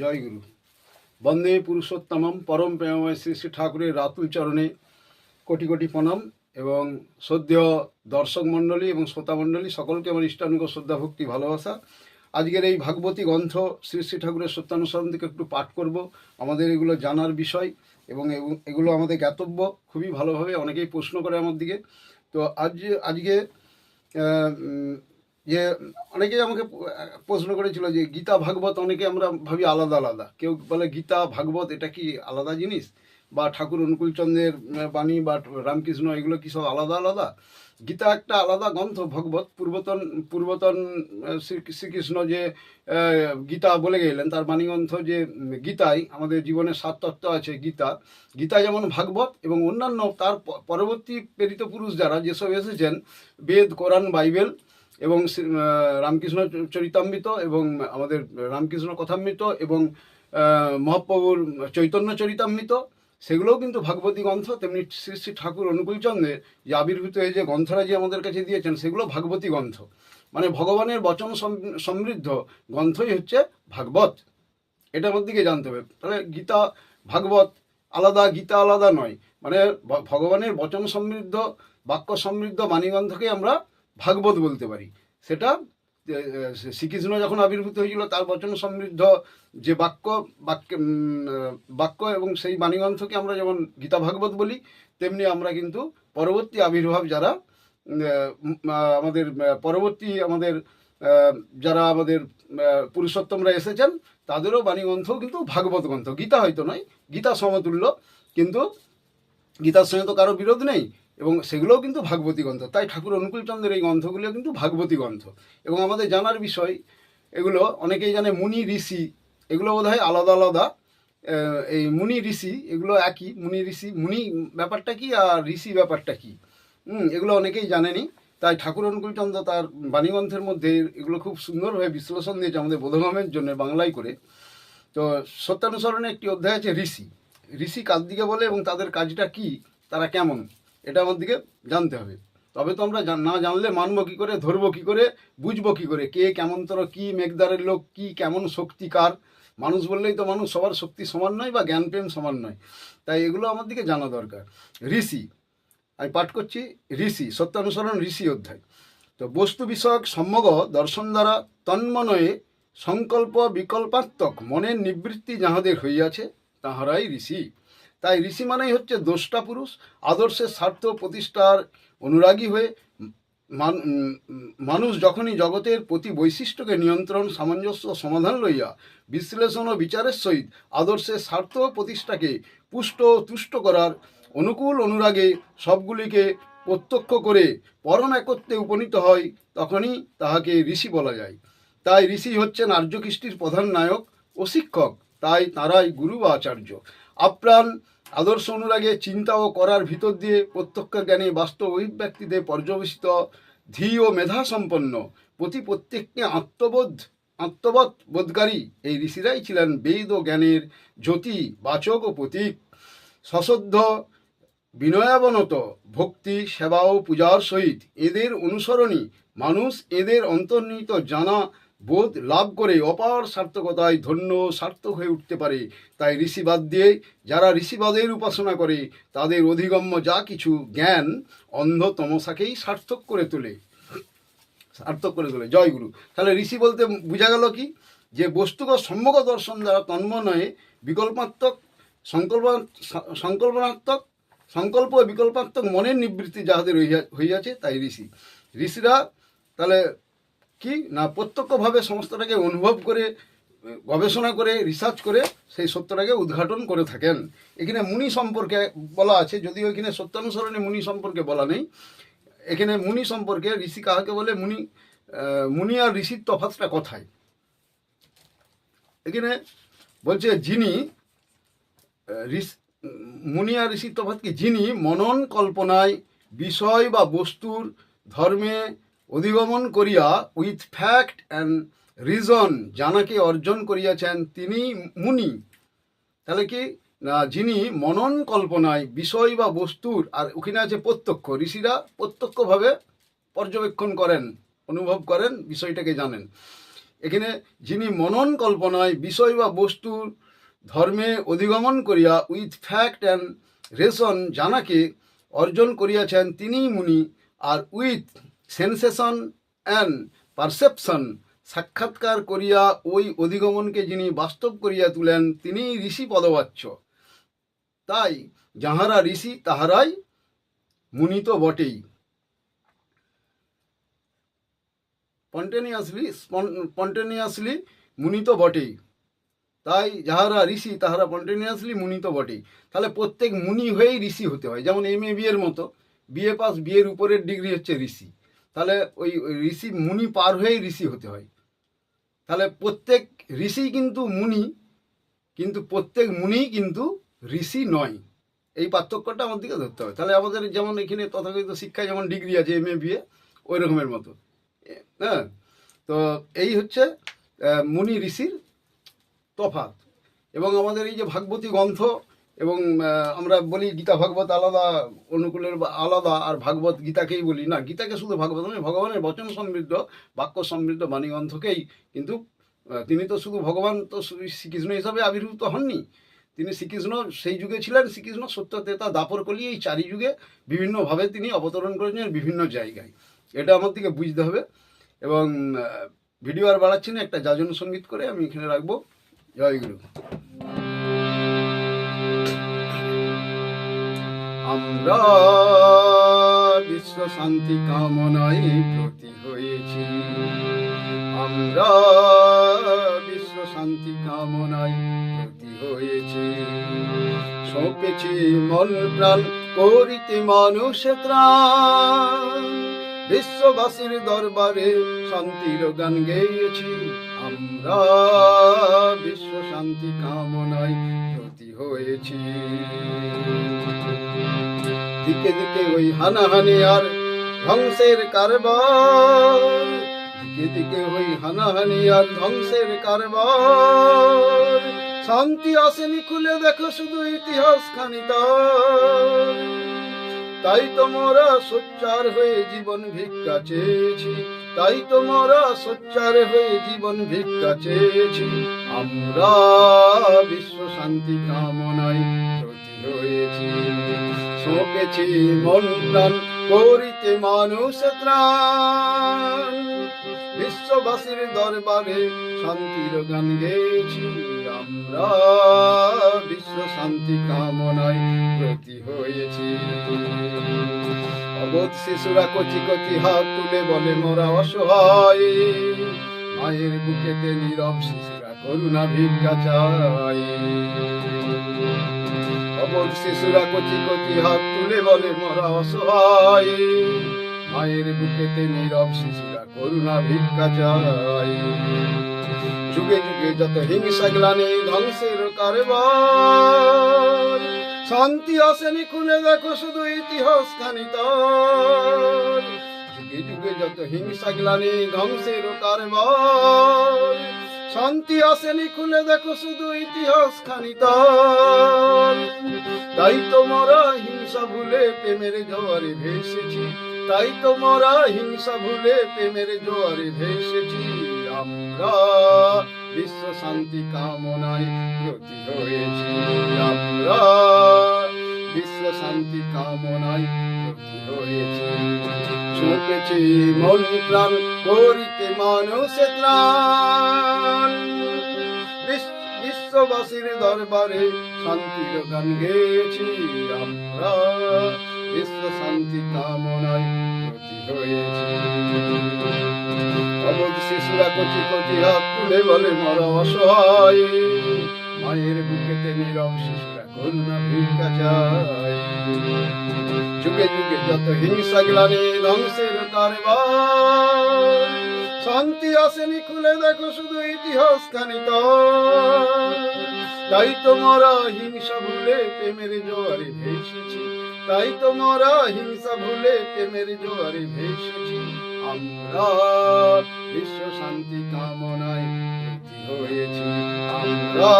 জয় গুরু। বন্দে পুরুষোত্তমম পরম প্রেমময় শ্রী শ্রী ঠাকুরের রাতুল চরণে কোটি কোটি প্রণাম এবং শ্রদ্ধেয় দর্শক মণ্ডলী এবং শ্রোতা মণ্ডলী, সকলকে আমার ইষ্টানুগ শ্রদ্ধা, ভক্তি, ভালোবাসা। আজকের এই ভাগবতী গ্রন্থ শ্রী শ্রী ঠাকুরের সত্যানুসরণ থেকে একটু পাঠ করব। আমাদের এগুলো জানার বিষয় এবং এগুলো আমাদের জ্ঞাতব্য খুবই ভালোভাবে, অনেকেই প্রশ্ন করে আমার দিকে। তো আজ, আজকে যে অনেকেই আমাকে প্রশ্ন করেছিল যে গীতা, ভাগবত অনেকে আমরা ভাবি আলাদা আলাদা। কেউ বলে গীতা, ভাগবত, এটা কি আলাদা জিনিস? বা ঠাকুর অনুকূলচন্দ্রের বাণী বা রামকৃষ্ণ, এগুলো কি সব আলাদা আলাদা? গীতা একটা আলাদা গ্রন্থ, ভগবত, পূর্বতন পূর্বতন শ্রী- শ্রীকৃষ্ণ যে গীতা বলে গেলেন, তার বাণীগ্রন্থ যে গীতাই, আমাদের জীবনের সাত তত্ত্ব আছে গীতা। গীতা যেমন ভাগবত এবং অন্যান্য, তার পরবর্তী প্রেরিত পুরুষ যারা, যেসব এসেছেন, বেদ, কোরআন, বাইবেল এবং রামকৃষ্ণ চ- চরিতামৃত এবং আমাদের রামকৃষ্ণ কথামৃত এবং মহাপ্রভুর চৈতন্য চরিতামৃত, সেগুলোও কিন্তু ভাগবতী গ্রন্থ, তেমনি শ্রী শ্রী ঠাকুর অনুকূলচন্দ্রের যে আবির্ভূত হয়ে যে গ্রন্থরা যে আমাদের কাছে দিয়েছেন, সেগুলো ভাগবতী গ্রন্থ। মানে ভগবানের বচন সমৃদ্ধ গ্রন্থই হচ্ছে ভাগবত। এটা আমার দিকে জানতে হবে। তাহলে গীতা, ভাগবত আলাদা, গীতা আলাদা নয়। মানে ভগবানের বচন সমৃদ্ধ, বাক্য সমৃদ্ধ বাণীগ্রন্থকে আমরা ভাগবত বলতে পারি। সেটা শ্রীকৃষ্ণ যখন আবির্ভূত হয়েছিল তার বচন সমৃদ্ধ যে বাক্য বাক্য বাক্য এবং সেই বাণীগ্রন্থকে আমরা যেমন গীতা ভাগবত বলি, তেমনি আমরা কিন্তু পরবর্তী আবির্ভাব যারা আমাদের পরবর্তী আমাদের যারা আমাদের পুরুষোত্তমরা এসেছেন, তাদেরও বাণীগ্রন্থও কিন্তু ভাগবত গ্রন্থ। গীতা হয়তো নয়, গীতা সমতুল্য, কিন্তু গীতার সঙ্গে তো কারও বিরোধ নেই। এবং সেগুলোও কিন্তু ভাগবতী গ্রন্থ। তাই ঠাকুর অনুকূলচন্দ্রের এই গ্রন্থগুলো কিন্তু ভাগবতী গ্রন্থ। এবং আমাদের জানার বিষয়, এগুলো অনেকেই জানে মুনি ঋষি, এগুলো বোধ হয় আলাদা। আলাদা এই মুনি ঋষি, এগুলো একই। মুনি ঋষি, মুনি ব্যাপারটা কি আর ঋষি ব্যাপারটা কি? এগুলো অনেকেই জানেনি। তাই ঠাকুর অনুকূলচন্দ্র তার বাণীগ্রন্থের মধ্যে এগুলো খুব সুন্দরভাবে বিশ্লেষণ দিয়েছে আমাদের বোধগমের জন্য বাংলায় করে। তো সত্যানুসরণে একটি অধ্যায় আছে ঋষি। ঋষি কার দিকে বলে এবং তাদের কাজটা কি, তারা কেমন? এটা আমার দিকে জানতে হবে। তবে তো আমরা না জানলে মানবো কী করে, ধরবো কী করে, বুঝব কী করে, কে কেমন তর, কী মেঘদারের লোক, কী কেমন শক্তিকার মানুষ বললেই তো মানুষ সবার শক্তি সমান নয় বা জ্ঞান প্রেম সমান নয়। তাই এগুলো আমার দিকে জানা দরকার। ঋষি, আমি পাঠ করছি, ঋষি, সত্যানুসরণ ঋষি অধ্যায়। তো বস্তু বিষয়ক সম্যক দর্শন দ্বারা তন্মনয়ে সংকল্প বিকল্পাত্মক মনের নিবৃত্তি যাহাদের হইয়াছে, তাহারাই ঋষি। তাই ঋষি মানেই হচ্ছে দ্রষ্টা পুরুষ, আদর্শের স্বার্থ প্রতিষ্ঠার অনুরাগী হয়ে মানুষ যখনই জগতের প্রতি বৈশিষ্ট্যকে নিয়ন্ত্রণ, সামঞ্জস্য, সমাধান লইয়া, বিশ্লেষণ ও বিচারের সহিত আদর্শের স্বার্থ প্রতিষ্ঠাকে পুষ্ট তুষ্ট করার অনুকূল অনুরাগে সবগুলিকে প্রত্যক্ষ করে পরম একত্রে উপনীত হয়, তখনই তাহাকে ঋষি বলা যায়। তাই ঋষি হচ্ছেন আর্যকৃষ্টির প্রধান নায়ক ও শিক্ষক, তাই তাঁরাই গুরু বা আচার্য। আপ্রাণ আদর্শ অনুরাগে চিন্তা ও করার ভিতর দিয়ে প্রত্যক্ষ জ্ঞানে বাস্তব অভিব্যক্তিতে পর্যবেসিত ধী ও মেধা সম্পন্ন প্রতি প্রত্যেককে আত্মবোধ আত্মবোধ বোধকারী এই ঋষিরাই ছিলেন বেদ ও জ্ঞানের জ্যোতি, বাচক ও প্রতীক। সশ্রদ্ধ বিনয়াবনত ভক্তি, সেবা ও পূজার সহিত এদের অনুসরণই মানুষ এদের অন্তর্নিহিত জানা বোধ লাভ করে অপার সার্থকতায় ধন্য, সার্থক হয়ে উঠতে পারে। তাই ঋষিবাদ দিয়ে যারা ঋষিবাদের উপাসনা করে, তাদের অধিগম্য যা কিছু জ্ঞান অন্ধ তমসাকেই সার্থক করে তোলে। সার্থক করে তোলে। জয় গুরু। তাহলে ঋষি বলতে বোঝা গেল কি? যে বস্তুগত সম্যক দর্শন দ্বারা তন্মনয়ে বিকল্পাত্মক, সংকল্প, সংকল্পনাত্মক, সংকল্প বিকল্পাত্মক মনের নিবৃত্তি যাহাদের হইয়া- হইয়াছে, তাই ঋষি। ঋষিরা তাহলে কি না প্রত্যক্ষভাবে সমস্তটাকে অনুভব করে, গবেষণা করে রিসার্চ করে সেই সত্যটাকে উদ্ঘাটন করে থাকেন। এখানে মুনি সম্পর্কে বলা আছে, যদিও এখানে সত্যানুসরণে মুনি সম্পর্কে বলা নেই। এখানে মুনি সম্পর্কে ঋষি কাহাকে বলে? মুনি মুনি আর ঋষির তফাতটা কথায়? এখানে বলছে, যিনি মুনি আর ঋষির তফাৎ কি? যিনি মনন কল্পনায় বিষয় বা বস্তুর ধর্মে অধিগমন করিয়া উইথ ফ্যাক্ট অ্যান্ড রিজন জানাকে অর্জন করিয়াছেন তিনি মুনি। তাহলে কি? না, যিনি মনন কল্পনায় বিষয় বা বস্তুর, আর ওখানে আছে প্রত্যক্ষ, ঋষিরা প্রত্যক্ষভাবে পর্যবেক্ষণ করেন, অনুভব করেন, বিষয়টাকে জানেন। এখানে যিনি মনন কল্পনায় বিষয় বা বস্তুর ধর্মে অধিগমন করিয়া উইথ ফ্যাক্ট অ্যান্ড রেশন জানাকে অর্জন করিয়াছেন তিনিই মুনি, আর উইথ সেন্সেশন অ্যান্ড পারসেপশন সাক্ষাৎকার করিয়া ওই অধিগমনকে যিনি বাস্তব করিয়া তুলেন, তিনিই ঋষি পদবাচ্য। তাই যাহারা ঋষি, তাহারাই মুনিত বটেই। স্পন্টেনিয়াসলি স্পন্টেনিয়াসলি মুনিত বটেই। তাই যাহারা ঋষি, তাহারা স্পন্টেনিয়াসলি মুনিত বটেই। তাহলে প্রত্যেক মুনি হয়েই ঋষি হতে হয়। যেমন এম এ বিয়ের মতো। বিএ পাস বিয়ের উপরের ডিগ্রি হচ্ছে ঋষি। তাহলে ওই ঋষি মুনি পার হয়েই ঋষি হতে হয়। তাহলে প্রত্যেক ঋষি কিন্তু মুনি, কিন্তু প্রত্যেক মুনি কিন্তু ঋষি নয়। এই পার্থক্যটা আমাদেরকে ধরতে হবে। তাহলে আমাদের যেমন এখানে তথাকথিত শিক্ষায় যেমন ডিগ্রি আছে এম এ বিএ ওই রকমের মতো। হ্যাঁ? তো এই হচ্ছে মুনি ঋষির তফাৎ। এবং আমাদের এই যে ভাগবতী গ্রন্থ এবং আমরা বলি গীতা, ভাগবত আলাদা, অনুকূলের আলাদা, আর ভাগবত গীতাকেই বলি। না, গীতাকে শুধু ভাগবত নয়, ভগবানের বচন সমৃদ্ধ, বাক্য সমৃদ্ধ বাণী গ্রন্থকেই কিন্তু তিনি তো শুধু ভগবান তো শ্রী শ্রীকৃষ্ণ হিসাবে আবির্ভূত হননি। তিনি শ্রীকৃষ্ণ, সেই যুগে ছিলেন শ্রীকৃষ্ণ সত্য তেতা দাপর কলি এই চারি যুগে বিভিন্নভাবে তিনি অবতরণ করেছেন বিভিন্ন জায়গায়। এটা আমার দিকে বুঝতে হবে। এবং ভিডিও আর বাড়াচ্ছি না, একটা যাজন সংগীত করে আমি এখানে রাখব। জয় গুরু। আমরা বিশ্ব শান্তি কামনায় প্রতি হয়েছি। আমরা বিশ্ব শান্তি কামনায় প্রতি হয়েছি। সপেছি মন প্রাণ, করিতে মানুষে বিশ্ববাসীর দরবারে শান্তির গান গেয়েছি। আমরা বিশ্ব শান্তি কামনায় প্রতি হয়েছি। দিকে দিকে ওই হানাহানি আর ধ্বংসের কারবার। দিকে দিকে ওই হানাহানি আর ধ্বংসের কারবার। শান্তি আসেনি খুলে দেখো শুধু ইতিহাস খানি তাই তো মোরা সোচ্চার হয়ে জীবন ভিক্ষা চেয়েছি। তাই তো মোরা সোচ্চার হয়ে জীবন ভিক্ষা চেয়েছি। আমরা বিশ্ব শান্তি কামনায় প্রতি হয়েছি শোকেছি মন করিতে মানুষ বিশ্ববাসীর দরবারে শান্তির গান গেয়েছি আমরা। বিশ্ব শান্তি কামনায় প্রতি হয়েছি। অবোধ শিশুরা কচি কচি হাত তুলে বলে, মোরা অসহায়। মায়ের বুকেতে নীরব শিশুরা শিশুরা কচি কচি হাত তুলে বলে, মোরা অসহায়। মায়ের বুকেতে নীরব শিশুরা করুণা ভিক্ষা চায় যুগে যুগে যত হিংসা গ্লানি ধ্বংসের কারবার। শান্তি আসেনি খুলে দেখো শুধু ইতিহাস খানি যুগে যুগে যত হিংসা গ্লানি ধ্বংসের কারবার। শান্তি আসেনি খুলে দেখো শুধু ইতিহাস খানি তার তাই তোমরা হিংসা ভুলে প্রেমের জোয়ারে ভেসেছি। তাই তোমরা হিংসা ভুলে প্রেমের জোয়ারে ভেসেছি। আমরা বিশ্ব শান্তি কামনায় প্রতি হয়েছি। আমরা বিশ্ব শান্তি কামনায় ছুটেছি মন প্রাণ, করিতে মানুষে ত্রাণ। বিশ্ব- বিশ্ববাসীর দরবারে শান্তির গান গেয়েছি আমরা। বিশ্ব শান্তি কামনায় শিশুরা কচি কচি হাত তুলে বলে, মরা অসহায়। মায়ের বুকেতে নীরব শিশুরা করুণা ভিক্ষা চায়। যুগে যুগে যত হিংসা গ্লানি ধ্বংসের কারবার, শান্তি আসেনি খুলে দেখো শুধু ইতিহাস খানি তাই তোমরা হিংসা ভুলে প্রেমের জোয়ারে ভেসেছি, তাই তোমরা হিংসা ভুলে প্রেমের জোয়ারে ভেসেছি। আমরা বিশ্ব শান্তি কামনায় হয়েছি, আমরা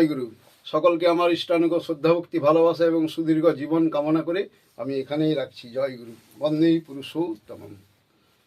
হয়েছি জয় গুরু সকলকে আমার ইষ্টানুগ শ্রদ্ধাভক্তি, ভালোবাসা এবং সুদীর্ঘ জীবন কামনা করে আমি এখানেই রাখছি। জয়গুরু। বন্ধেই পুরুষোত্তম